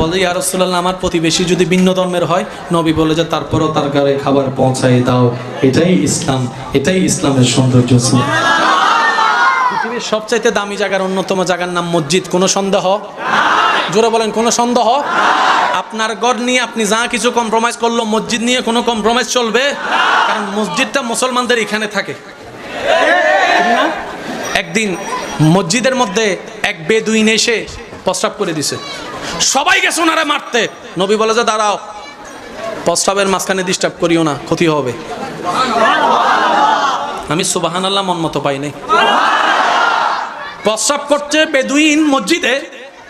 বলে, ইয়া রাসূলুল্লাহ, আমার প্রতিবেশী যদি ভিন্ন ধর্মের হয়, নবী বলে যে, তারপরও তার ঘরে খাবার পৌঁছাই দাও। এটাই ইসলাম, এটাই ইসলামের সৌন্দর্য পৃথিবীর সবচাইতে দামি জায়গার অন্যতম জায়গার নাম মসজিদ, কোনো সন্দেহ? জোরে বলেন, কোনো সন্দেহ? আপনার ঘর নিয়ে আপনি যা কিছু কম্প্রোমাইজ করল, মসজিদ নিয়ে কোনো কম্প্রোমাইজ চলবে? কারণ মসজিদটা মুসলমানদের এখানে থাকে। একদিন মসজিদের মধ্যে এক বেদুইন এসে প্রস্রাব করে দিছে। সবাই গেছে ওনারা মারতে। নবী বলে যে, দাঁড়াও প্রস্তাবের মাঝখানে ডিস্টার্ব করিও না, ক্ষতি হবে। আমি সুবাহান আল্লাহ মন মতো পাই নাই। প্রস্রাব করছে বেদুইন মসজিদে,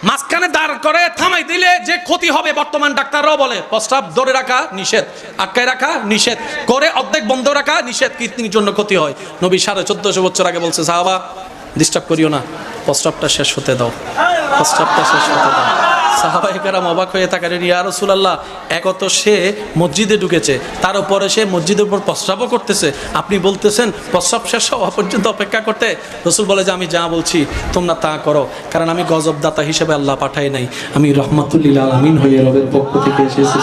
মাঝখানে দাঁড় করে থামাই দিলে যে ক্ষতি হবে বর্তমান ডাক্তাররাও বলে। প্রস্রাব ধরে রাখা নিষেধ, আটকায় রাখা নিষেধ, করে অর্ধেক বন্ধ রাখা নিষেধ কিডনির জন্য ক্ষতি হয়। নবী সাড়ে চোদ্দশো বছর আগে বলছে, সাহাবা ডিস্টার্ব করিও না, প্রস্রাবটা শেষ হতে দাও, প্রস্রাবটা শেষ হতে দাও। সাহাবা একরাম অবাক হয়ে থাকেন, ইয়া রসুলাল্লাহ একত সে মসজিদে ঢুকেছে, তার উপরে সে মসজিদের উপর প্রস্রাবও করতেছে। আপনি বলতেছেন, প্রস্রাব শেষ হওয়া পর্যন্ত অপেক্ষা করতে? রসুল বলে যে, আমি যা বলছি, তোমরা তা করো, কারণ আমি গজবদাতা হিসেবে আল্লাহ পাঠাই নাই। আমি রহমতুল্লিল আলমিন হয়ে রবের পক্ষ থেকে এসেছি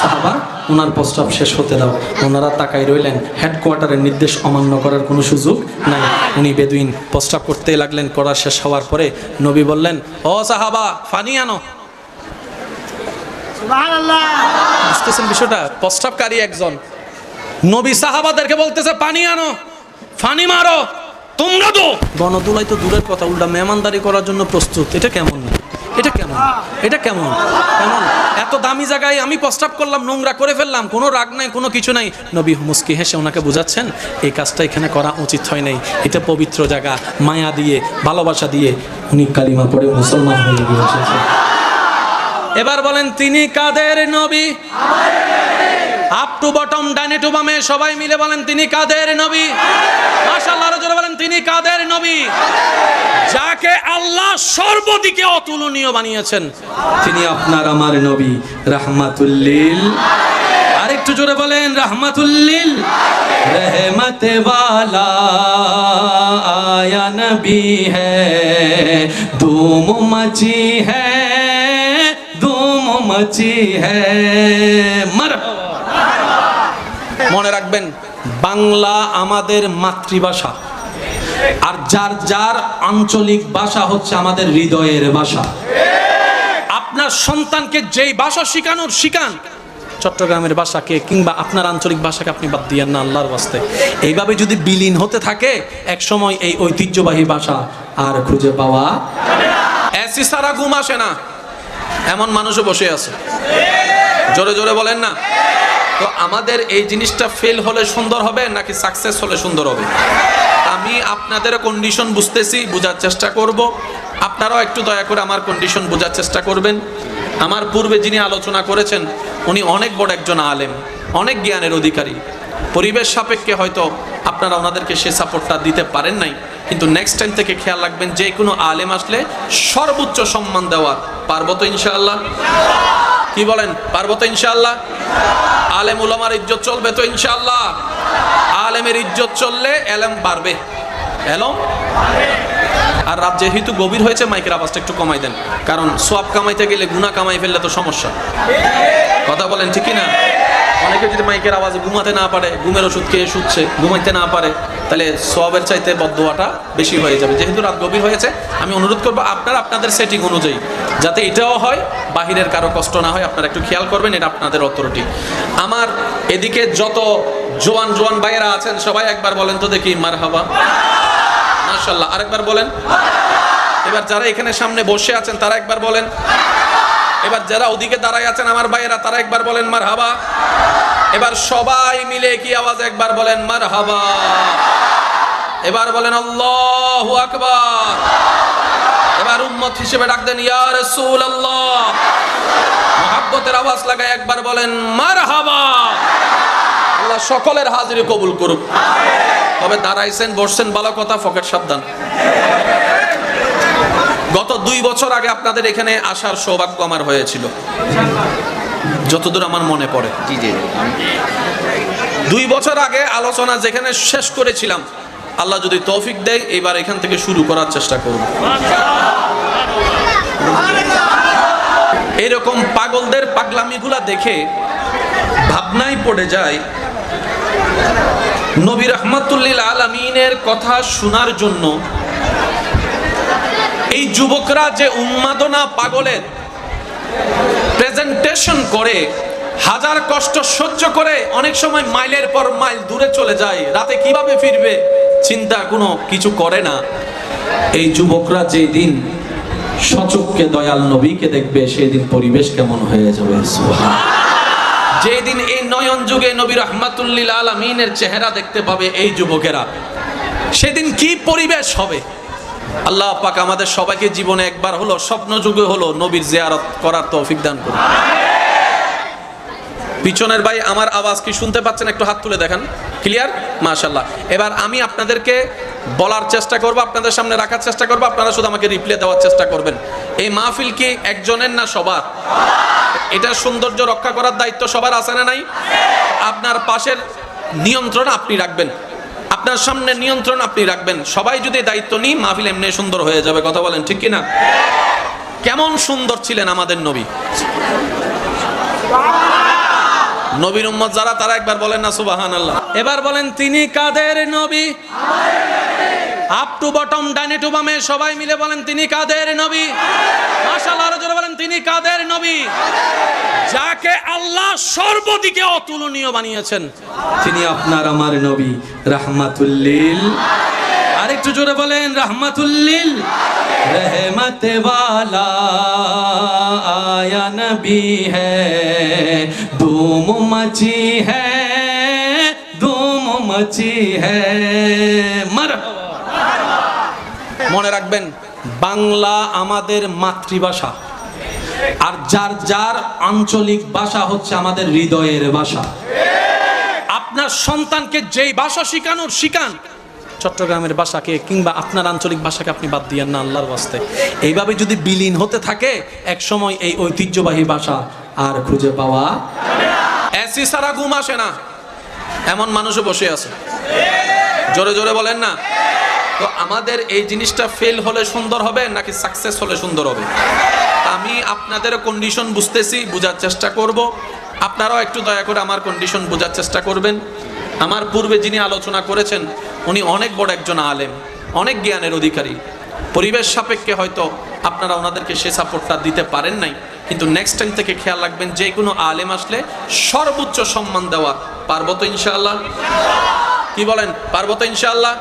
সাহাবা ওনার প্রস্তাব শেষ হতে দাও। ওনারা তাকাই রইলেন হেডকোয়ার্টারের নির্দেশ অমান্য করার কোনো সুযোগ নাই। উনি বেদুইন প্রস্তাব করতে লাগলেন করা শেষ হওয়ার পরে নবী বললেন ও সাহাবা ফানি আনো। বুঝতেছেন বিষয়টা? প্রস্তাবকারী একজন। নবী সাহাবাদেরকে বলতেছে পানি আনো ফানি মারো তোমরা তো গণদুলাই তো দূরের কথা উল্টা মেহমানদারি করার জন্য প্রস্তুত এটা কেমন? এটা কেমন? এটা কেমন? কেমন? এত দামি জায়গায় আমি প্রস্তাব করলাম, নোংরা করে ফেললাম, কোনো রাগ নাই, কোনো কিছু নাই। নবী মুস্কি হেসে ওনাকে বোঝাচ্ছেন, এই কাজটা এখানে করা উচিত হয় নাই। এটা পবিত্র জায়গা, মায়া দিয়ে, ভালোবাসা দিয়ে উনি কালিমা পড়ে মুসলমান হয়ে গিয়েছেন। এবার বলেন, তিনি কাদের নবী? আপ টু বটম ডাইনে টু বামে, সবাই মিলে বলেন, তিনি কাদের নবী? মাশাআল্লাহ জোরে বলেন, তিনি কাদের নবী? যাকে আল্লাহ সর্বদিকে অতুলনীয় বানিয়েছেন, তিনি আপনার আমার নবী, রাহমাতুল্লিল আরেকটু জোরে বলেন, রাহমাতুল্লিল রহমতে ওয়ালা আয়া নবী হে, ধুম মচি হে, ধুম মচি হ্যায় রাখবেন, বাংলা আমাদের মাতৃভাষা। আর যার যার আঞ্চলিক ভাষা হচ্ছে আমাদের হৃদয়ের ভাষা। আপনার সন্তানকে যেই ভাষা শিখানোর শিখান, চট্টগ্রামের ভাষাকে কিংবা আপনার আঞ্চলিক ভাষাকে আপনি বাদ দিয়েন না আল্লাহর বাস্তে এইভাবে যদি বিলীন হতে থাকে এক সময় এই ঐতিহ্যবাহী ভাষা আর খুঁজে পাওয়া এসি সারা ঘুম আসে না। এমন মানুষও বসে আছে। জোরে জোরে বলেন না। তো আমাদের এই জিনিসটা ফেল হলে সুন্দর হবে নাকি সাকসেস হলে সুন্দর হবে? আমি আপনাদের কন্ডিশন বুঝতেছি, বোঝার চেষ্টা করব। আপনারাও একটু দয়া করে আমার কন্ডিশন বোঝার চেষ্টা করবেন। আমার পূর্বে যিনি আলোচনা করেছেন, উনি অনেক বড় একজন আলেম, অনেক জ্ঞানের অধিকারী। পরিবেশ সাপেক্ষে হয়তো আপনারা ওনাদেরকে সে সাপোর্টটা দিতে পারেন নাই, কিন্তু নেক্সট টাইম থেকে খেয়াল রাখবেন, যে কোনো আলেম আসলে সর্বোচ্চ সম্মান দেওয়ার পারব তো কি বলেন? পারব তো ইনশাল্লাহ আলেম উলামার ইজ্জত চলবে তো ইনশাল্লাহ আলেমের ইজ্জত চললে এলম বাড়বে। এলম? আর রাত যেহেতু গভীর হয়েছে, মাইকের আওয়াজটা একটু কমাই দেন। কারণ সোয়াব কামাইতে গেলে গুণা কামাই ফেললে তো সমস্যা। কথা বলেন ঠিকই না অনেকে যদি মাইকের আওয়াজে ঘুমাতে না পারে, ঘুমের ওষুধ খেয়ে শুচ্ছে, ঘুমাইতে না পারে, তাহলে সোয়াবের চাইতে বদোয়াটা বেশি হয়ে যাবে। যেহেতু রাত গভীর হয়েছে, আমি অনুরোধ করব আপনার, আপনাদের সেটিং অনুযায়ী। যাতে এটাও হয়, বাহিরের কারও কষ্ট না হয়, আপনারা একটু খেয়াল করবেন, এটা আপনাদের অথরিটি আমার এদিকে যত জোয়ান জোয়ান ভাইয়েরা আছেন, সবাই একবার বলেন তো দেখি মার হাবা মাশাল্লাহ আরেকবার বলেন। এবার যারা এখানে সামনে বসে আছেন, তারা একবার বলেন। এবার যারা ওদিকে দাঁড়ায় আছেন, আমার ভাইয়েরা, তারা একবার বলেন মার হাবা এবার সবাই মিলে কি আওয়াজ, একবার বলেন মার হাবা এবার বলেন, আল্লাহ আকবার। এবার উম্মত হিসেবে ডাক দেন, ইয়া রাসূলুল্লাহ। মহাব্বতের আওয়াজ লাগায় একবার বলেন মার হাবা আল্লাহ সকলের হাজিরি কবুল করুক। তবে দাঁড়াইছেন বসছেন ভালো কথা ফকেট সাবধান। গত দুই বছর আগে আপনাদের এখানে আসার সৌভাগ্য আমার হয়েছিল। যতদূর আমার মনে পড়ে। জি জি দুই বছর আগে আলোচনা যেখানে শেষ করেছিলাম আল্লাহ যদি তৌফিক দেয় এবার এখান থেকে শুরু করার চেষ্টা করব। এরকম পাগলদের পাগলামিগুলা দেখে ভাবনায় পড়ে যায় নবী রহমাতুল্লিল আলমিনের কথা শোনার জন্য এই যুবকরা যে উন্মাদনা পাগলের প্রেজেন্টেশন করে, হাজার কষ্ট সহ্য করে, অনেক সময় মাইলের পর মাইল দূরে চলে যায়, রাতে কীভাবে ফিরবে, চিন্তা কোনো কিছু করে না। এই যুবকরা যে দিন সচককে দয়াল নবীকে দেখবে সেই দিন পরিবেশ কেমন হয়ে যাবে সুবহান যেদিন এই নয়ন যুগে নবী রহমাতুল্লিল আলমিনের চেহারা দেখতে পাবে এই যুবকেরা। সেদিন কি পরিবেশ হবে? আল্লাহ পাক আমাদের সবাইকে জীবনে একবার হলো, স্বপ্ন যুগে হলো নবীর জিয়ারত করার তৌফিক দান করুন। পিছনের ভাই, আমার আওয়াজ কি শুনতে পাচ্ছেন? একটু হাত তুলে দেখান। ক্লিয়ার মাশাল্লাহ এবার আমি আপনাদেরকে বলার চেষ্টা করব, আপনাদের সামনে রাখার চেষ্টা করব, আপনারা শুধু আমাকে রিপ্লে দেওয়ার চেষ্টা করবেন। এই মাহফিল কি একজনের না সবার? এটার সৌন্দর্য রক্ষা করার দায়িত্ব সবার আছে না নাই? আপনার পাশের নিয়ন্ত্রণ আপনি রাখবেন। আপনার সামনে নিয়ন্ত্রণ আপনি রাখবেন। সবাই যদি দায়িত্ব নিই মাহফিল এমনি সুন্দর হয়ে যাবে, কথা বলেন ঠিক কিনা? কেমন সুন্দর ছিলেন আমাদের নবী। নবীর উম্মত যারা, তারা একবার বলেন না সুবাহান আল্লাহ এবার বলেন, তিনি কাদের নবী? আপ টু বটম ডাইনে টু বামে, সবাই মিলে বলেন, তিনি কাদের নবী? মাশাল আরও জোরে বলেন, তিনি কাদের নবী? যাকে আল্লাহ সর্বদিকে অতুলনীয় বানিয়েছেন, তিনি আপনার আমার নবী, রাহমাতুল্লিল আরেকটু জোরে বলেন, রাহমাতুল্লিল রহমতে والا আয়া নবী ہے دوم مچی ہے دوم মনে রাখবেন, বাংলা আমাদের মাতৃভাষা। আর যার যার আঞ্চলিক ভাষা হচ্ছে আমাদের হৃদয়ের ভাষা। আপনার সন্তানকে যেই ভাষা শিখানোর শিখান, চট্টগ্রামের ভাষাকে কিংবা আপনার আঞ্চলিক ভাষাকে আপনি বাদ দিয়েন না আল্লাহর বাস্তে এইভাবে যদি বিলীন হতে থাকে এক সময় এই ঐতিহ্যবাহী ভাষা আর খুঁজে পাওয়া এসি সারা ঘুম আসে না। এমন মানুষও বসে আছে। জোরে জোরে বলেন না। তো আমাদের এই জিনিসটা ফেল হলে সুন্দর হবে নাকি সাকসেস হলে সুন্দর হবে? আমি আপনাদের কন্ডিশন বুঝতেছি, বোঝার চেষ্টা করব। আপনারাও একটু দয়া করে আমার কন্ডিশন বোঝার চেষ্টা করবেন। আমার পূর্বে যিনি আলোচনা করেছেন, উনি অনেক বড় একজন আলেম, অনেক জ্ঞানের অধিকারী। পরিবেশ সাপেক্ষে হয়তো আপনারা ওনাদেরকে সে সাপোর্টটা দিতে পারেন নাই, কিন্তু নেক্সট টাইম থেকে খেয়াল রাখবেন যে কোনো আলেম আসলে সর্বোচ্চ সম্মান দেওয়া পারব তো ইনশাআল্লাহ? কি বলেন? পারব তো ইনশাল্লাহ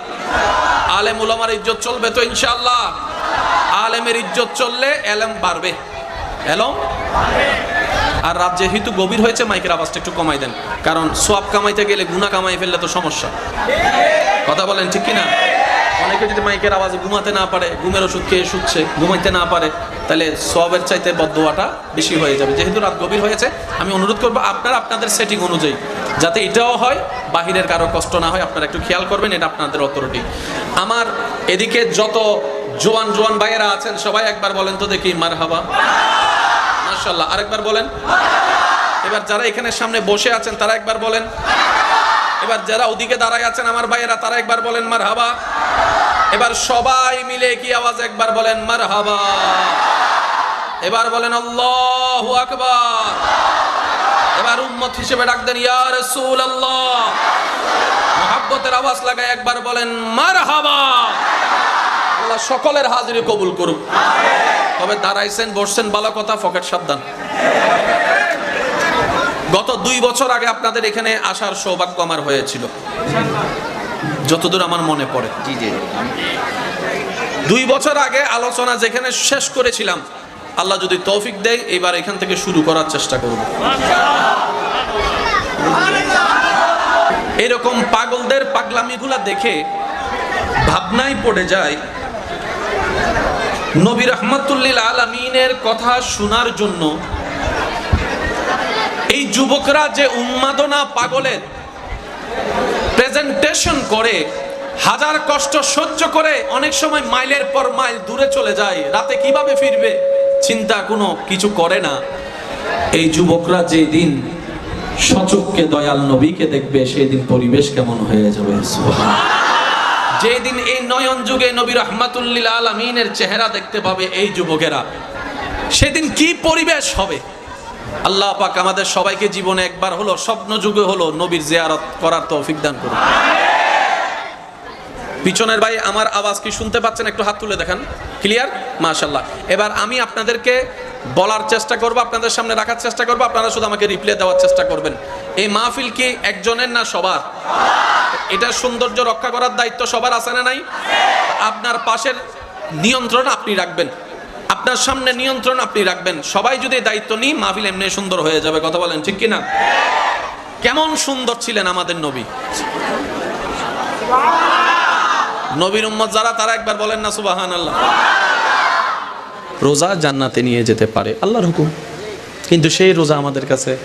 আলেম উলামার ইজ্জত চলবে তো ইনশাল্লাহ আলেমের ইজ্জত চললে এলম বাড়বে। এলম? আর রাত যেহেতু গভীর হয়েছে, মাইকের আওয়াজটা একটু কমাই দেন। কারণ সোয়াব কামাইতে গেলে গুণা কামাই ফেললে তো সমস্যা। কথা বলেন, ঠিক কিনা? অনেকে যদি মাইকের আওয়াজে ঘুমাতে না পারে, ঘুমের ওষুধ খেয়ে শুচ্ছে, ঘুমাইতে না পারে, তাহলে সবের চাইতে বদোয়াটা বেশি হয়ে যাবে। যেহেতু রাত গভীর হয়েছে, আমি অনুরোধ করব আপনারা, আপনাদের সেটিং অনুযায়ী। যাতে এটাও হয় বাহিরের কারও কষ্ট না হয়, আপনারা একটু খেয়াল করবেন, এটা আপনাদের অথরিটি আমার এদিকে যত জোয়ান জোয়ান ভাইয়েরা আছেন, সবাই একবার বলেন তো দেখি মার হাবা মার্শাল্লাহ আরেকবার বলেন। এবার যারা এখানে সামনে বসে আছেন, তারা একবার বলেন। এবার যারা ওদিকে দাঁড়ায় আছেন, আমার ভাইয়েরা, তারা একবার বলেন মার হাবা এবার সবাই মিলে কি আওয়াজ, একবার বলেন মার হাবা এবার বলেন, আল্লাহ আকবার। এবার উম্মত হিসেবে ডাক দেন ইয়া রাসূলুল্লাহ। মহাব্বতের আওয়াজ লাগায় একবার বলেন মার হাবা আল্লাহ সকলের হাজিরি কবুল করুক। তবে দাঁড়াইছেন বসছেন ভালো কথা ফকেট সাবধান। গত দুই বছর আগে আপনাদের এখানে আসার সৌভাগ্য আমার হয়েছিল। যতদূর আমার মনে পড়ে। দুই বছর আগে আলোচনা যেখানে শেষ করেছিলাম আল্লাহ যদি তৌফিক দেয়, এবার এখান থেকে শুরু করার চেষ্টা করব। এরকম পাগলদের পাগলামিগুলা দেখে ভাবনায় পড়ে যায়। নবী রহমতুল্লিল আলমিনের কথা শোনার জন্য এই যুবকরা যে উন্মাদনা পাগলের প্রেজেন্টেশন করে, হাজার কষ্ট সহ্য করে, অনেক সময় মাইলের পর মাইল দূরে চলে যায়। রাতে কীভাবে ফিরবে? চিন্তা কোনো কিছু করে না। এই যুবকরা যে দিন সচককে দয়াল নবীকে দেখবে সেই দিন পরিবেশ কেমন হয়ে যাবে। যেদিন এই নয়ন যুগে নবী রহমাতুল্লিল আলমিনের চেহারা দেখতে পাবে এই যুবকেরা, সেদিন কি পরিবেশ হবে? আল্লাহ পাক আমাদের সবাইকে জীবনে একবার হলো, স্বপ্ন যুগে হলো নবীর জিয়ারত করার তৌফিক দান করুন। পিছনের ভাই, আমার আওয়াজ কি শুনতে পাচ্ছেন? একটু হাত তুলে দেখান। ক্লিয়ার মাশাল্লাহ এবার আমি আপনাদেরকে বলার চেষ্টা করব, আপনাদের সামনে রাখার চেষ্টা করব, আপনারা শুধু আমাকে রিপ্লে দেওয়ার চেষ্টা করবেন। এই মাহফিল কি একজনের না সবার? এটার সৌন্দর্য রক্ষা করার দায়িত্ব সবার আছে না নাই? আপনার পাশের নিয়ন্ত্রণ আপনি রাখবেন। আপনার সামনে নিয়ন্ত্রণ আপনি রাখবেন। সবাই যদি দায়িত্ব নিই মাহফিল এমনি সুন্দর হয়ে যাবে, কথা বলেন ঠিক কিনা? কেমন সুন্দর ছিলেন আমাদের নবী। নবীর উম্মত যারা, তারা একবার বলেন না সুবাহান আল্লাহ রোজা জান্নাতে নিয়ে যেতে পারে, আল্লাহর হুকুম। কিন্তু সেই রোজা আমাদের কাছে,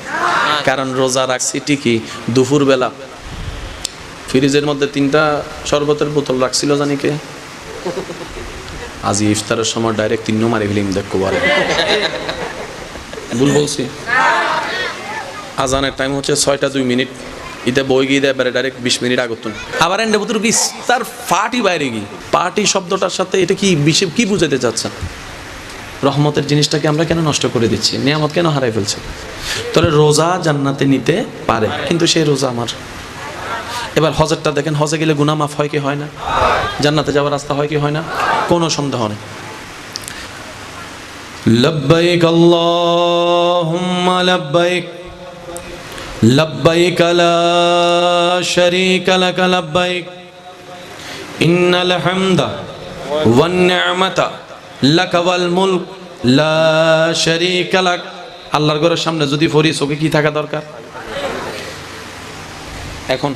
কারণ রোজা রাখছি ঠিকই, দুপুরবেলা। ফ্রিজের মধ্যে তিনটা শরবতের বোতল রাখছিল, জানি কে? আজ ইফতারের সময় ডাইরেক্ট তিন মারি ফিল্ম দেখব বলে। ভুল বলছি। আজানের টাইম হচ্ছে ছয়টা দুই মিনিট। ইতে বই গিয়ে দেয় ডাইরেক্ট বিশ মিনিট আগত আবার এন্ডে বুতুর কি তার পার্টি বাইরে গিয়ে। পার্টি শব্দটার সাথে এটা কি বিশে কি বুঝাতে চাচ্ছেন? রহমতের জিনিসটাকে আমরা কেন নষ্ট করে দিচ্ছি? নিয়ামত কেন হারাই ফেলছে? তাহলে রোজা জান্নাতে নিতে পারে, কিন্তু সেই রোজা আমার। এবার হজেরটা দেখেন, হজে গেলে গুনা মাফ হয় কি হয় না? জান্নাতে যাওয়ার রাস্তা হয় কি হয় না? কোনো সন্দেহ নেই। লব্বাইক আল্লাহুম্মা, লব্বাইক লব্বাইক لا شريك لك لبيك إن الحمد والنعمة لك والملك لا شريك লাক আল্লাহর ঘরের সামনে যদি ফরি চোখে কি থাকা দরকার এখন